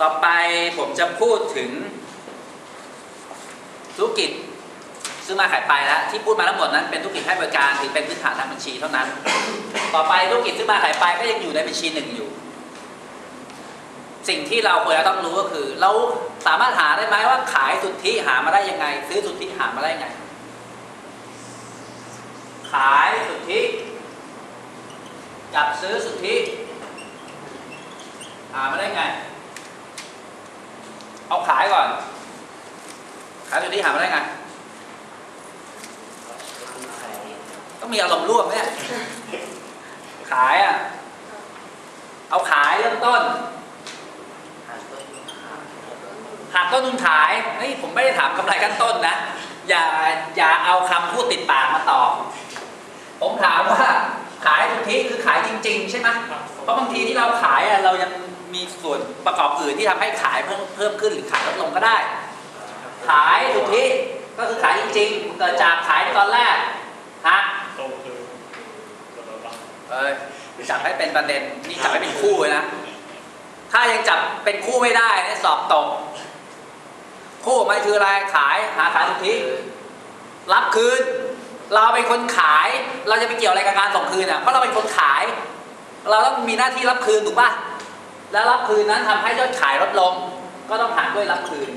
ต่อไปผมจะพูดถึงธุรกิจซื้อมาขายไปแล้วที่พูดมาทั้งหมดนั้นเป็นธุรกิจให้บริการถือเป็นพื้นฐานทางบัญชีเท่านั้น ต่อไปธุรกิจซื้อมาขายไปก็ยังอยู่ในบัญชีหนึ่งอยู่ สิ่งที่เราควรจะต้องรู้ก็คือ เราสามารถหาได้ไหมว่าขายสุทธิหามาได้ยังไง ซื้อสุทธิหามาได้ยังไง ขายสุทธิกับซื้อสุทธิหามาได้ไง เอาขายก่อน ขายสุทธิหามาได้ไง ต้องมีอารมณ์ร่วมเนี่ย ขายอะ เอาขายเริ่มต้นหักต้นทุนขายเฮ้ยผมไม่ได้ถามกำไรขั้นต้นนะ อย่าอย่าเอาคำพูดติดปากมาตอบ ผมถามว่าขายสุทธิคือขายจริง ๆ ใช่ไหมเพราะบางทีที่เราขายอะเรายัง มีส่วนประกอบอื่นที่ทำให้ขายเพิ่มเพิ่มขึ้นหรือขายลดลงก็ได้ ขายสุทธิก็คือขายจริงๆเกิดจากขายตอนแรกหักตรงคือตัวเราบ้างเอ้ยจับให้เป็นประเด็นนี่จับให้เป็นคู่เลยนะถ้ายังจับเป็นคู่ไม่ได้เนี่ยสอบตกคู่หมายคืออะไรขายหาขายสุทธิรับคืน เราเป็นคนขาย เราจะไปเกี่ยวอะไรกับการส่งคืนอะเพราะเราเป็นคนขาย เราต้องมีหน้าที่รับคืนถูกป่ะ แล้วรับคืนนั้นทำให้ยอดขายลดลง ก็ต้องหารด้วยรับคืน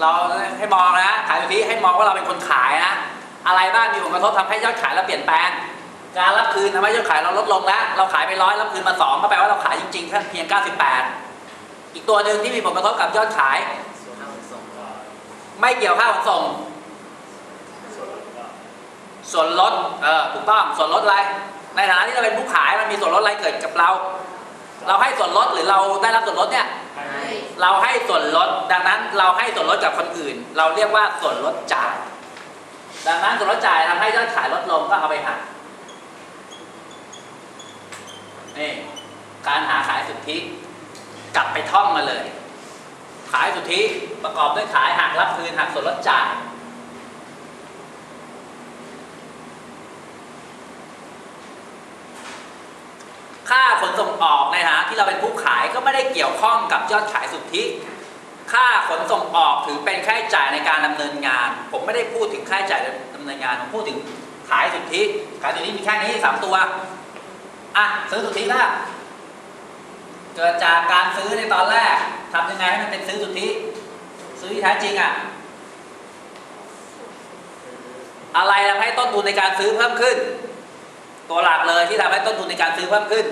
เราให้มองนะขายสุทธิให้มองว่าเราเป็นคนขายนะอะไรบ้างมีผลกระทบทำให้ยอดขายเราเปลี่ยนแปลง การรับคืนทำให้ยอดขายเราลดลงแล้ว เราขายไปร้อยรับคืนมาสองก็แปลว่าเราขายจริงๆแค่เพียง 98 อีกตัวหนึ่งที่มีผลกระทบกับยอดขาย ไม่เกี่ยวค่าขนส่ง ส่วนเราบ้างส่วนลดเออถูกต้องส่วนลดอะไร ในฐานะที่เราเป็นผู้ขายมันมีส่วนลดอะไรเกิดกับเรา เราให้ส่วนลดหรือเราได้รับส่วนลดเนี่ยเราให้ส่วนลดดังนั้นเราให้ส่วนลดกับคนอื่น เราเรียกว่าส่วนลดจ่าย ดังนั้นส่วนลดจ่ายทำให้ยอดขายลดลงก็เอาไปหักนี่การหาขายสุทธิกลับไปท่องมาเลย ขายสุทธิประกอบด้วยขายหักรับคืนหักส่วนลดจ่าย ค่าขน ส่งออกในฐานะที่เราเป็นผู้ขายก็ไม่ได้เกี่ยวข้องกับยอดขายสุทธิค่าขนส่งออกถือเป็นค่าใช้จ่ายในการดำเนินงาน ผมไม่ได้พูดถึงค่าใช้จ่ายดำเนินงานผมพูดถึงขายสุทธิขายสุทธิมีแค่นี้สามตัวอะซื้อสุทธิละเกิดจากการซื้อในตอนแรกทำยังไงให้มันเป็นซื้อสุทธิซื้อที่แท้จริงอะอะไรทำให้ต้นทุนในการซื้อเพิ่มขึ้น ตัวหลักเลยที่ทำให้ต้นทุนในการซื้อเพิ่มขึ้น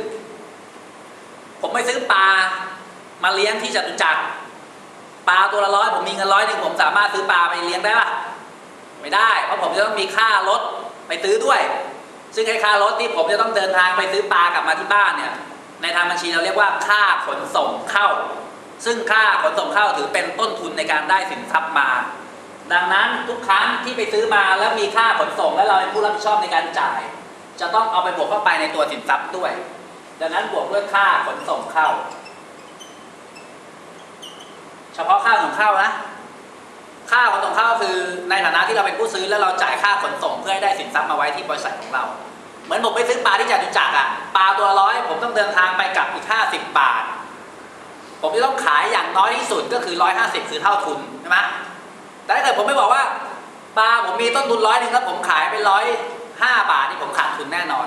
ผมไปซื้อปลามาเลี้ยงที่จตุจักรปลาตัวละร้อยผมมีเงินร้อยหนึ่งผมสามารถซื้อปลาไปเลี้ยงได้ปะไม่ได้ เพราะผมจะต้องมีค่ารถไปซื้อด้วย ซึ่งไอ้ค่ารถที่ผมจะต้องเดินทางไปซื้อปลากลับมาที่บ้านเนี่ย ในทางบัญชีเราเรียกว่าค่าขนส่งเข้า ซึ่งค่าขนส่งเข้าถือเป็นต้นทุนในการได้สินทรัพย์มา ดังนั้นทุกครั้งที่ไปซื้อมาแล้วมีค่าขนส่งและเราเป็นผู้รับผิดชอบในการจ่าย จะต้องเอาไปบวกเข้าไปในตัวสินทรัพย์ด้วย ดังนั้นบวกด้วยค่าขนส่งเข้า เฉพาะค่าขนส่งเข้านะ ค่าขนส่งเข้าคือในฐานะที่เราเป็นผู้ซื้อแล้วเราจ่ายค่าขนส่งเพื่อให้ได้สินทรัพย์มาไว้ที่บริษัทของเรา เหมือนผมไปซื้อปลาที่จตุจักรอะปลาตัวร้อยผมต้องเดินทางไปกลับอีกห้าสิบบาท ผมจะต้องขายอย่างน้อยที่สุดก็คือร้อยห้าสิบคือเท่าทุนใช่ไหมแต่ถ้าเกิดผมไม่บอกว่าปลาผมมีต้นทุนร้อยหนึ่งแล้วผมขายไปร้อยห้าบาทนี่ผมขาดทุนแน่นอน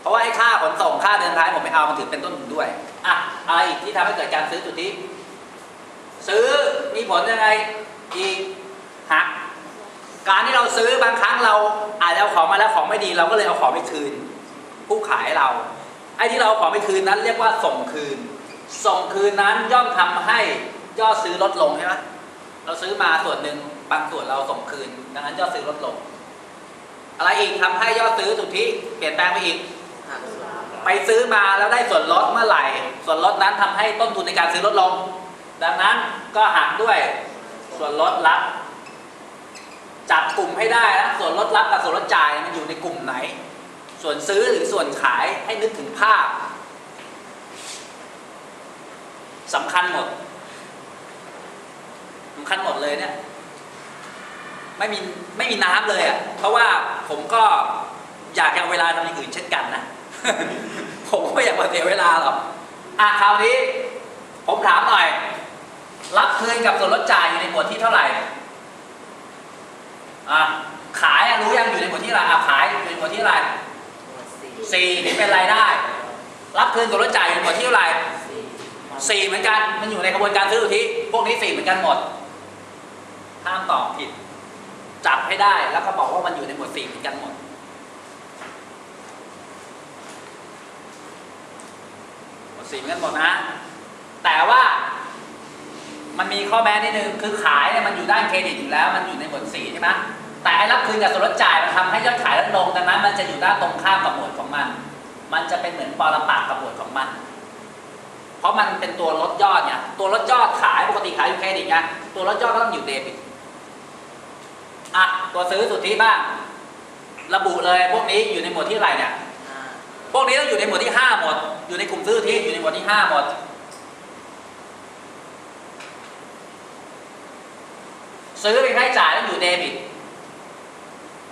เพราะว่าไอ้ค่า ขนส่งค่าเดินทางผมไม่เอามันถือเป็นต้นทุนด้วยอะอะไรอีกที่ทำให้เกิดการซื้อจุดนี้ซื้อมีผลยังไงอีกหักการที่เราซื้อบางครั้งเราอาจจะเอาของมาแล้วของไม่ดีเราก็เลยเอาของไปคืน ผู้ขายเราไอ้ที่เราเอาของไปคืนนั้น เรียกว่าส่งคืน ส่งคืนนั้นย่อมทำให้ยอดซื้อลดลงใช่ไหมเราซื้อมาส่วนหนึ่งบางส่วนเราส่งคืน ดังนั้นยอดซื้อลดลง อะไรอีกทำให้ยอดซื้อสุทธิเปลี่ยนแปลงไปอีก ซื้อมาแล้วได้ส่วนลดเมื่อไหร่ ส่วนลดนั้นทำให้ต้นทุนในการซื้อลดลง ดังนั้นก็หักด้วยส่วนลดรับ จับกลุ่มให้ได้นะส่วนลดรับกับส่วนลดจ่ายมันอยู่ในกลุ่มไหน ส่วนซื้อหรือส่วนขายให้นึกถึงภาพสำคัญหมดสำคัญหมดเลยเนี่ยไม่มีไม่มีน้ำเลยอะเพราะว่าผมก็อยากเอาเวลาทำอย่างอื่นเช่นกันนะ ผมก็อยากมาเสียเวลาหรอกอะคราวนี้ ผมถามหน่อย รับคืนกับส่วนลดจ่ายอยู่ในหมวดที่เท่าไหร่อะขายรู้ยังอยู่ในหมวดที่อะไรอะขายอยู่ในหมวดที่อะไรสี่นี่เป็นรายได้ รับคืนส่วนลดจ่ายอยู่ในหมวดที่เท่าไหร่สี่เหมือนกัน มันอยู่ในกระบวนการซื้อทธิพวกนี้สี่เหมือนกันหมด ห้ามตอบผิด จับให้ได้แล้วก็บอกว่ามันอยู่ในหมวดสี่เหมือนกันหมด หมวด สี่เหมือนกันหมดนะ แต่ว่ามันมีข้อแม้นิดนึงคือขายเนี่ยมันอยู่ด้านเครดิตอยู่แล้ว มันอยู่ในหมวดสี่ใช่ไหมแต่ไอ้รับคืนกับส่วนลดจ่ายมันทำให้ยอดขายลดลงดังนั้นมันจะอยู่ด้านตรงข้ามกับหมวดของมัน มันจะเป็นเหมือนปรปักกับหมวดของมัน เพราะมันเป็นตัวลดยอดเนี่ยตัวลดยอดขายปกติขายอยู่เครดิตไงตัวลดยอดก็ต้องอยู่เดบิตอะตัวซื้อสุทธิบ้างระบุเลยพวกนี้อยู่ในหมวดที่อะไรเนี่ย องอยู่ในหมวดที่ห้าหมด อยู่ในกลุ่มซื้อทธิอยู่ในหมวดที่ห้าหมด ซื้อเป็นค่าใช้จ่ายต้องอยู่เดบิต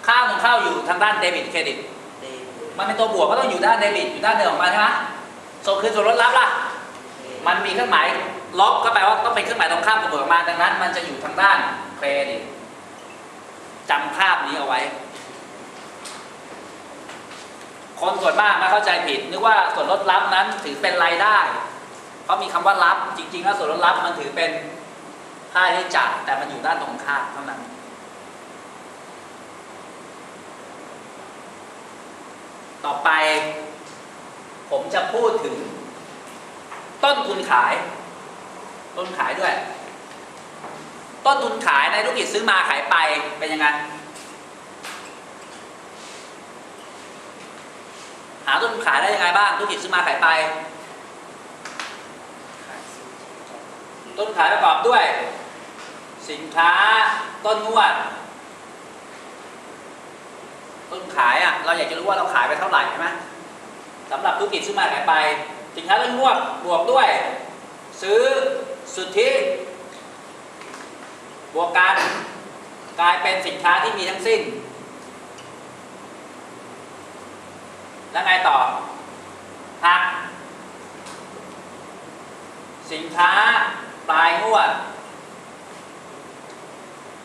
ข้าวหนึ่งข้าวอยู่ทางด้านเดบิตเครดิตมันเป็นตัวบวกก็ต้องอยู่ด้านเดบิตอยู่ด้านเดิมของมันใช่ไหมส่งคืนส่วนลดรับล่ะ มันมีเครื่องหมายลบก็แปลว่าต้องเป็นเครื่องหมายตรงข้ามกับบวกของมันดังนั้น มันจะอยู่ทางด้านเครดิตจำภาพนี้เอาไว้ คนส่วนมากไม่เข้าใจผิดนึกว่าส่วนลดรับนั้นถือเป็นรายได้เพรามีคำว่ารับจริง ๆ แล้วส่วนลดรับมันถือเป็นค่าใช้จ่ายแต่มันอยู่ด้านตรงข้ามเท่านั้น ต่อไป ผมจะพูดถึง ต้นทุนขาย ต้นขายด้วย ต้นทุนขายในธุรกิจซื้อมาขายไปเป็นยังไง หาต้นขายได้ยังไงบ้างธุรกิจซื้อมาขายไป ต้นขายประกอบด้วย สินค้าต้นงวด ต้นขายอะเราอยากจะรู้ว่าเราขายไปเท่าไหร่ใช่ไหมสำหรับธุรกิจซื้อมาขายไป สินค้าต้นงวดบวกด้วย ซื้อสุทธิบวกกันกลายเป็นสินค้าที่มีทั้งสิ้น แล้วไงต่อหักสินค้าปลายงวด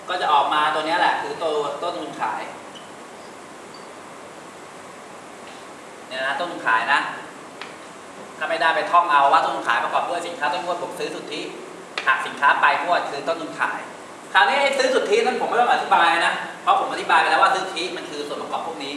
ก็จะออกมาตัวนี้แหละ คือตัวต้นทุนขายเนี่ยนะต้นทุนขายนะ ถ้าไม่ได้ไปท่องเอาว่าต้นทุนขายประกอบด้วยสินค้าต้นงวดบวกซื้อสุทธิหักสินค้าปลายงวดคือต้นทุนขาย คราวนี้ไอ้ซื้อสุทธินั้นผมไม่ต้องอธิบายนะ เพราะผมอธิบายไปแล้วว่าซื้อสุทธิมันคือส่วนประกอบพวกนี้